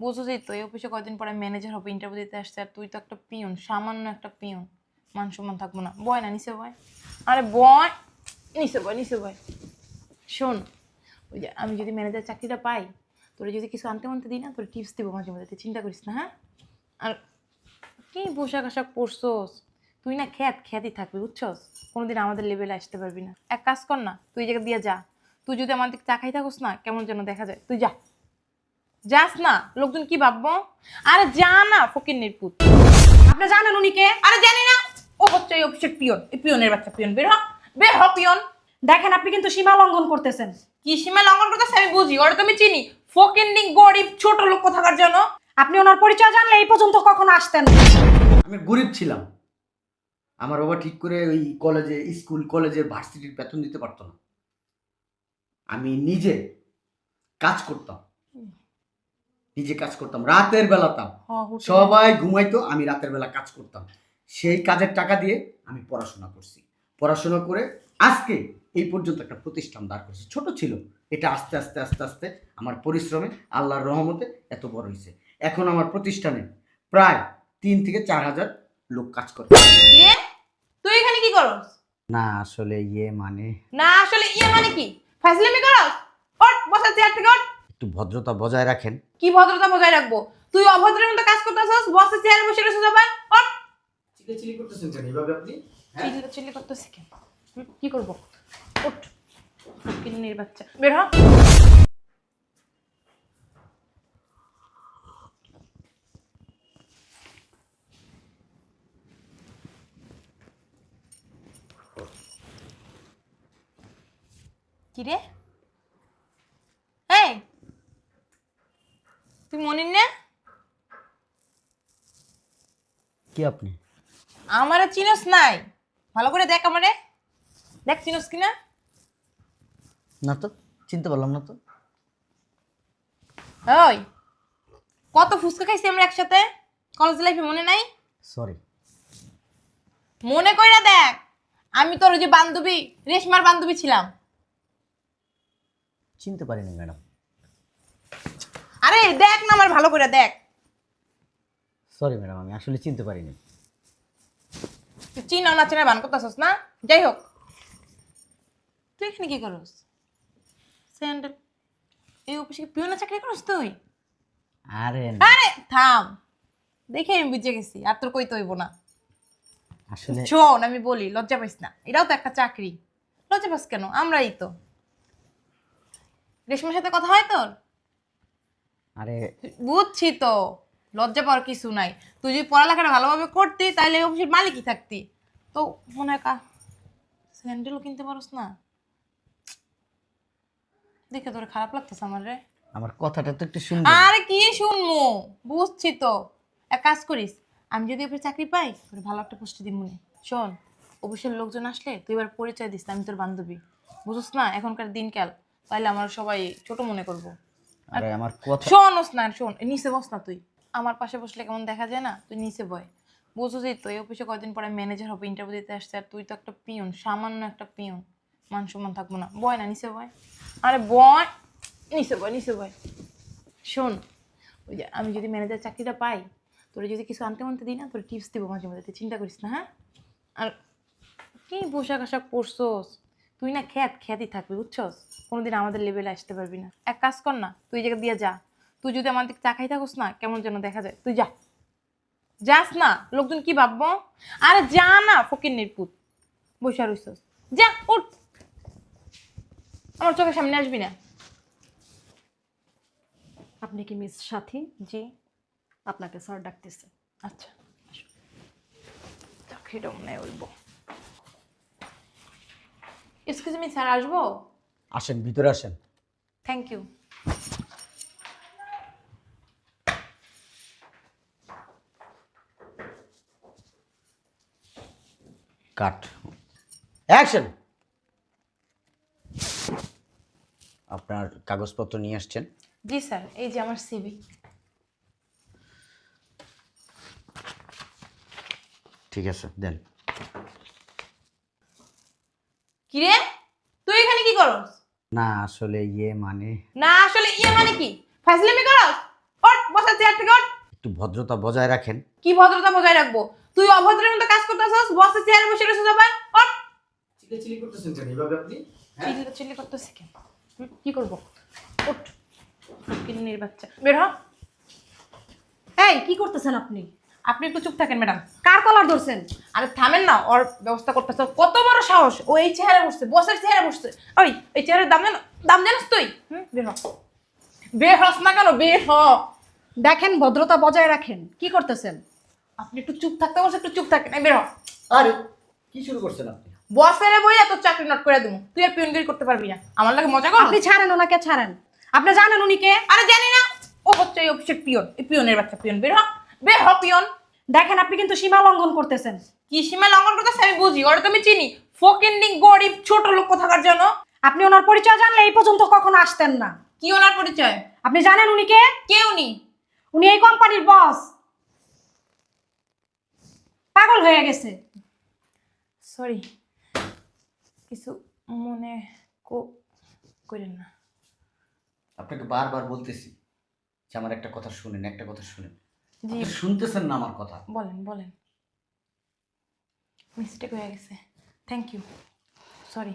বুঝোই তো এই অফিসে কয়দিন পরে ম্যানেজার হবে ইন্টারভিউ দিতে আসছে, আর তুই তো একটা পিয়ন সামান্য একটা পিয়ন মান সম্মান থাকব না। বয় না, নিচে বয়। আরে বয়! নিচে বয় নিচে বয়। শোন, ওই যে আমি যদি ম্যানেজার চাকরিটা পাই, তোর যদি কিছু আনতে মানতে দিই না, তোর টিপস দেবো মাঝে মাঝে তুই চিন্তা করিস না হ্যাঁ? আর কি পোশাক আশাক পরছোস? তুই না খ্যাত, খ্যাতই থাকবি, বুঝছস? কোনোদিন আমাদের লেভেলে আসতে পারবি না। এক কাজ কর না, তুই জায়গা দিয়ে যা। তুই যদি আমার দিকে চাকাই থাকস না, কেমন যেন দেখা যায়। তুই যা। যাস না লোকজন কি ভাববো? আরে যা না ফকির নির্পুত আপনি জানেন উনি কে? আরে জানি না। ও হচ্ছে এই অফিসের পিয়ন এই পিয়নের বাচ্চা পিয়ন বের হ বের হ পিয়ন। দেখেন আপনি কিন্তু সীমা লঙ্ঘন করতেছেন। কি সীমা লঙ্ঘন করতেছে আমি বুঝি ওরা তো আমি চিনি। ফকির গরিব ছোট লোক থাকার জন্য আপনি ওনার পরিচয় জানলে এই পর্যন্ত কখনো আসতেন না। আমি গরিব ছিলাম। আমার বাবা ঠিক করে ওই কলেজে স্কুল কলেজের ভার্সিটির বেতন দিতে পারতো না। আমি নিজে কাজ করতাম। নিজে কাজ করতাম রাতের বেলাতাম সবাই ঘুমাইতো আমি রাতের বেলা কাজ করতাম। সেই কাজের টাকা দিয়ে আমি পড়াশোনা করছি। পড়াশোনা করে আজকে এই পর্যন্ত একটা প্রতিষ্ঠান দাঁড় করছি। ছোট ছিল এটা আস্তে আস্তে আস্তে আস্তে আমার পরিশ্রমে আল্লাহর রহমতে এত বড় হয়েছে। এখন আমার প্রতিষ্ঠানে প্রায় তিন থেকে চার হাজার লোক কাজ করে। ইয়ে? তুই এখানে কি করস? না আসলে ইয়ে মানে না আসলে ইয়ে মানে কি? ফাজলামি করস? ওঠ বসা চেয়ার থেকে ওঠ। একটু ভদ্রতা বজায় রাখেন। কি ভদ্রতা বজায় রাখব? তুই অভদ্রের মতো কাজ করতেছস? বসে চেয়ারে বসে রয়েছে সবাই? ওঠ। চিলি করতেছেন কেন এইভাবে আপনি? চিল্লি চিল্লি করতেছি কেন? কি করব? ওঠ। কিন্নির বাচ্চা। বের হ। কি রে এই তুই মনির না। কি আপনি? আমারে চিনস নাই। ভালো করে দেখ আমারে। দেখ চিনস কিনা না? তো চিনতে পারলাম না তো। ওই কত ফুচকা খাইছি আমরা একসাথে? কলেজ লাইফে মনে নাই? সরি মনে কইরা দেখ আমি তোর ওই যে বান্ধবী রেশমার বান্ধবী ছিলাম। চিনতে পারিনি ম্যাডাম। আরে দেখ না আমার ভালো করে দেখ। সরি ম্যাডাম আমি আসলে চিনতে পারিনি। তুই চিনা না চেনা বান করতেছস না? যাই হোক। তুই এখানে কি করস? স্যান্ডেল। এই অফিসে কি পিওনা চাকরি করস তুই? আরে আরে থাম। দেখে আমি বুঝে গেছি আর তোর কইতে হইব না। আসলে শোন আমি বলি লজ্জা পাইস না। এটাও তো একটা চাকরি। লজ্জা পাস কেন? আমরাই তো। রেশমার সাথে কথা হয় তোর? আরে বুঝছি তো। লজ্জা পাওয়ার কিছু নাই। তুই যদি পড়ালেখাটা ভালোভাবে করতি তাহলে অফিসের মালিকই থাকতি। তো মনে হয় স্যান্ডেলও কিনতে পারোস না। দেখে তোর খারাপ লাগতেছে আমার রে। আমার কথাটা তো একটু শুনবে। আরে কি শুনমু? বুঝছি তো। এক কাজ করিস আমি যদি এবার চাকরি পাই তোর ভালো একটা পোস্টে দিব মনে শোন অফিসের লোকজন আসলে তুই এবার পরিচয় দিস আমি তোর বান্ধবী। বুঝছ না? এখনকার দিনকাল। তাইলে আমার সবাই ছোট মনে করব। আরে আমার কথা শোনস না শোন নিচে বস না তুই। আমার পাশে বসলে কেমন দেখা যায় না? তুই নিচে বয়। বুঝোই তো এই অফিসে কয়দিন পরে ম্যানেজার হবে ইন্টারভিউ দিতে আসছে আর তুই তো একটা পিয়ন সামান্য একটা পিয়ন। মান সম্মান থাকব না। বয় না নিচে বয়। আরে বয় নিচে বয় নিচে বয়। শোন ওই যে আমি যদি ম্যানেজার চাকরিটা পাই তোর যদি কিছু আনতে মানতে দিই না তোর টিপস দিব মাঝে মাঝে তুই চিন্তা করিস না হ্যাঁ? আর কি পোশাক আশাক পরছোস? তুই না খ্যাত খ্যাতই থাকবি বুঝছস? কোনোদিন আমাদের লেভেলে আসতে পারবি না। এক কাজ কর না তুই জায়গা দিয়ে যা। তুই যদি আমার দিকে চাকাই থাকস না কেমন যেন দেখা যায়। তুই যা। যাস না লোকজন কি ভাববো? আরে যা না ফকির নির্পুত। বসে রইছস। যা উঠ। আমার চোখের সামনে আসবি না। আপনি কি মিস সাথী? জি। আপনাকে স্যার ডাকতেছে। আচ্ছা। চাকরিটা মনে বলব এক্সকিউজ মি স্যার আসব আসেন ভিতরে আসেন। Thank you cut. অ্যাকশন। আপনার কাগজপত্র নিয়ে আসছেন? জি স্যার এই যে আমার সিবি ঠিক আছে দেন। কিরে? তুই এখানে কি করস? না আসলে ইয়ে মানে না আসলে ইয়ে মানে কি? ফাজলামি করস? ওঠ বসা চেয়ার থেকে ওঠ। একটু ভদ্রতা বজায় রাখেন। কি ভদ্রতা বজায় রাখব? তুই অভদ্রের মতো কাজ করতেছস বসে চেয়ারে বসে রয়েছে সবাই ওঠ। চিলি করতেছেন কেন এইভাবে আপনি? চিল্লি চিল্লি করতেছি কেন? কি করব? ওঠ। কিন্নির বাচ্চা। বের হ। এই কি করতেছেন আপনি? আপনি একটু চুপ থাকেন ম্যাডাম। কার কলার ধরছেন? আরে থামেন না ওর ব্যবস্থা করতেছে। কত বড় সাহস ও এই চেহারে বসছে বসের চেহারে বসছে। ওই এই চেহারের দাম জানো দাম জানিস তুই? হুম বের হ। বের হস না কেন বের হ। দেখেন ভদ্রতা বজায় রাখেন। কি করতেছেন? আপনি একটু চুপ থাকতে বসে একটু চুপ থাকেন। এই বের হ। আরে কি শুরু করছেন আপনি? বসের বই এত চাকরি নট করে দেবো। তুই আর পিয়নগিরি করতে পারবি না। আমার লাগে মজা কর আপনি ছাড়েন ওনাকে ছাড়েন। আপনি জানেন উনি কে? আরে জানি না। ও হচ্ছে এই অফিসের পিয়ন এই পিয়নের বাচ্চা পিয়ন বের হ। বের হ পিয়ন দেখেন আপনি কিন্তু সীমা লঙ্ঘন করতেছেন। কি সীমা লঙ্ঘন করতেছে? আমি বুঝি ওরা আমি চিনি। ফকিন্ডিং গরিব ছোট লোক কোথাকার জন্য আপনি ওনার পরিচয় জানলে এই পর্যন্ত কখনো আসতেন না। কি ওনার পরিচয়? আপনি জানেন উনি কে? কে উনি? উনি এই কোম্পানির বস। পাগল হয়ে গেছে। সরি কিছু মনে কো- করেন না। আপনাকে বারবার বলতেছি যে আমার একটা কথা শুনেন একটা কথা শুনেন। জি। শুনতেছেন না আমার কথা। বলেন বলেন। মিস্টেক হয়ে গেছে। থ্যাংক ইউ সরি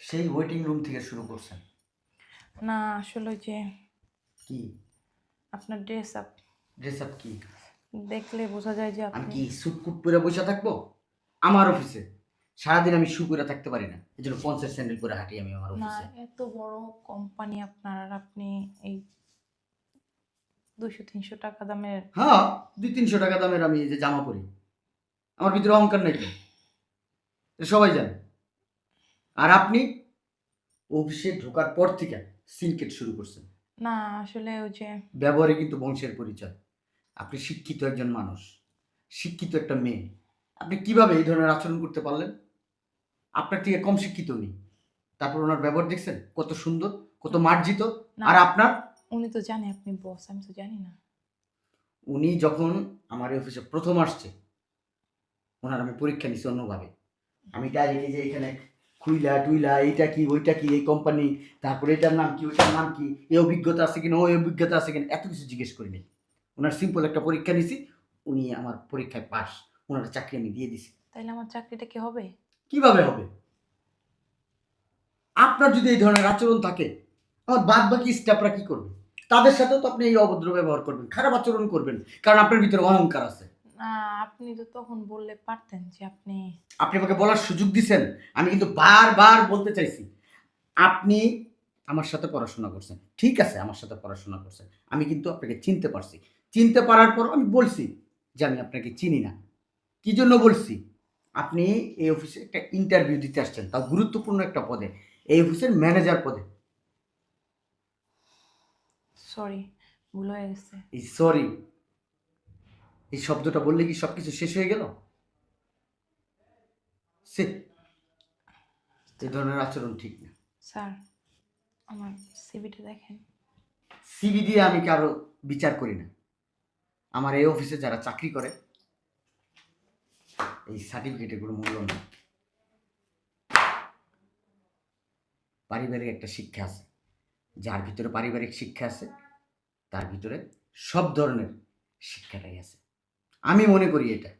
সেই ওয়েটিং রুম থেকে শুরু করছেন। না আসলে যে কি? আপনার ড্রেস আপ ড্রেস আপ কি? দেখলে বোঝা যায় যে আমি কি সুটকুট পরে বসে থাকব? আমার অফিসে সারাদিন আমি শু করে থাকতে পারি না। এই জন্য পঞ্চাশ স্যান্ডেল করে হাঁটি আমি আমার না অফিসে এত বড় কোম্পানি আপনার আপনি এই দুশো তিনশো টাকা দামের হ্যাঁ দুই তিনশো টাকা দামের আমি এই যে জামা পরি। আমার ভিতরে অহংকার নেই তো? সবাই জানে। আর আপনি অফিসে ঢোকার পর থেকে সিনকেট শুরু করছেন। না আসলে ওই যে ব্যবহারে কিন্তু বংশের পরিচয়। আপনি শিক্ষিত একজন মানুষ শিক্ষিত একটা মেয়ে। আপনি কীভাবে এই ধরনের আচরণ করতে পারলেন? আপনার থেকে কম শিক্ষিত উনি। তারপর ওনার ব্যবহার দেখছেন? কত সুন্দর কত মার্জিত। আর আপনার? উনি তো জানে আপনি বস আমি তো জানি না। উনি যখন আমার এই অফিসে প্রথম আসছে ওনার আমি পরীক্ষা নিছি অন্যভাবে। আমি ডাইরেক্ট যে এখানে খুইলা টুইলা এইটা কি ওইটা কি এই কোম্পানি তারপরে এটার নাম কি ওইটার নাম কি এই অভিজ্ঞতা আছে কিনা ওই অভিজ্ঞতা আছে কিনা এত কিছু জিজ্ঞেস করিনি। ওনার সিম্পল একটা পরীক্ষা নিছি উনি আমার পরীক্ষায় পাস ওনার চাকরি আমি দিয়ে দিছি। তাইলে আমার চাকরিটা কি হবে? কীভাবে হবে? আপনার যদি এই ধরনের আচরণ থাকে আমার বাদ বাকি স্টাফরা কি করবে? তাদের সাথেও তো আপনি এই অভদ্র ব্যবহার করবেন খারাপ আচরণ করবেন কারণ আপনার ভিতরে অহংকার আছে। না আপনি তো তখন বললে পারতেন যে আপনি আপনি আমাকে বলার সুযোগ দিছেন আমি কিন্তু বারবার বলতে চাইছি। আপনি আমার সাথে পড়াশোনা করছেন ঠিক আছে আমার সাথে পড়াশোনা করছেন আমি কিন্তু আপনাকে চিনতে পারছি। চিনতে পারার পর আমি বলছি যে আমি আপনাকে চিনি না। কি জন্য বলছি? আপনি এই অফিসে একটা ইন্টারভিউ দিতে আসছেন তাও গুরুত্বপূর্ণ একটা পদে। এই অফিসের ম্যানেজার পদে। সরি ভুল হয়ে গেছে। এই সরি এই শব্দটা বললে কি সব কিছু শেষ হয়ে গেল? সে এই ধরনের আচরণ ঠিক না। স্যার আমার সিভিটা দেখেন। সিবি দিয়ে আমি কারও বিচার করি না। আমার এই অফিসে যারা চাকরি করে এই সার্টিফিকেটের কোনো মূল্য নেই। পারিবারিক একটা শিক্ষা আছে। যার ভিতরে পারিবারিক শিক্ষা আছে তার ভিতরে সব ধরনের শিক্ষাটাই আছে। আমি মনে করি এটা।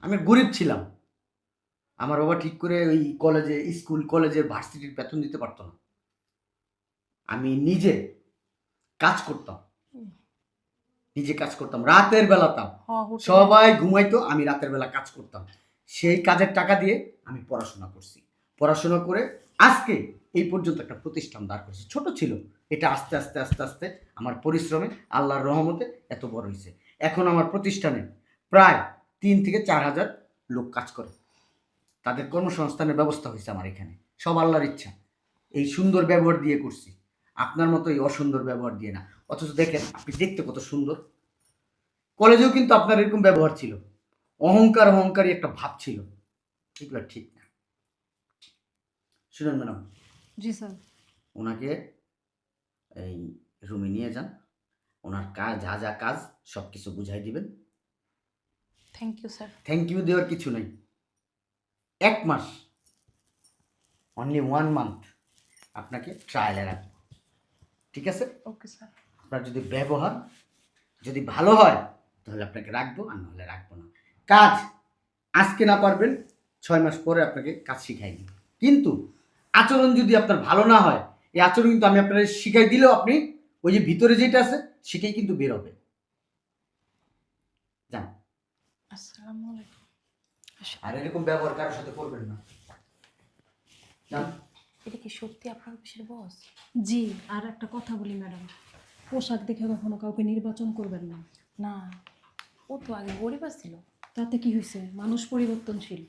আমি গরিব ছিলাম। আমার বাবা ঠিক করে ওই কলেজে স্কুল কলেজের ভার্সিটির বেতন দিতে পারতো না। আমি নিজে কাজ করতাম। নিজে কাজ করতাম রাতের বেলা তাও। সবাই ঘুমাইতো আমি রাতের বেলা কাজ করতাম। সেই কাজের টাকা দিয়ে আমি পড়াশোনা করছি। পড়াশোনা করে আজকে এই পর্যন্ত একটা প্রতিষ্ঠান দাঁড় করছি। ছোট ছিল, এটা আস্তে আস্তে আস্তে আস্তে আমার পরিশ্রমে, আল্লাহর রহমতে এত বড় হয়েছে। এখন আমার প্রতিষ্ঠানে প্রায় তিন থেকে চার হাজার লোক কাজ করে। তাদের কর্মসংস্থানের ব্যবস্থা হয়েছে আমার এখানে। সব আল্লাহর ইচ্ছা। এই সুন্দর ব্যবহার দিয়ে করছি। আপনার মতো এই অসুন্দর ব্যবহার দিয়ে না। অথচ দেখেন, আপনি দেখতে কত সুন্দর। কলেজেও কিন্তু আপনার এরকম ব্যবহার ছিল। অহংকার অহংকারী একটা ভাব ছিল। এগুলো ঠিক না। শুনুন ম্যাডাম। জি স্যার। ওনাকে এই রুমে নিয়ে যান। ওনার কাজ যা যা কাজ সব কিছু বুঝাই দিবেন। Thank you sir thank you দেওয়ার কিছু নেই। এক মাস। অনলি ওয়ান মান্থ আপনাকে ট্রায়ালে রাখব। ঠিক আছে? ওকে স্যার আপনার যদি ব্যবহার যদি ভালো হয় তাহলে আপনাকে রাখব আর নাহলে রাখব না। কাজ আজকে না পারবেন ছয় মাস পরে আপনাকে কাজ শিখাই কিন্তু আচরণ যদি আপনার ভালো না হয় এই আচরণ কিন্তু আমি আপনার শিখাই দিলেও আপনি ওই যে ভিতরে যেটা আছে সেটাই কিন্তু বের হবে। যান। আসসালামু আলাইকুম। আর এরকম ব্যবহার কারোর সাথে করবেন না। যান। এটা কি সত্যি আপনার অফিসের বস জি আর একটা কথা বলি ম্যাডাম। পোশাক দেখে কখনো কাউকে নির্বাচন করবেন না। না ও তো আগে গরিব ছিল। তাতে কি হয়েছে মানুষ পরিবর্তনশীল।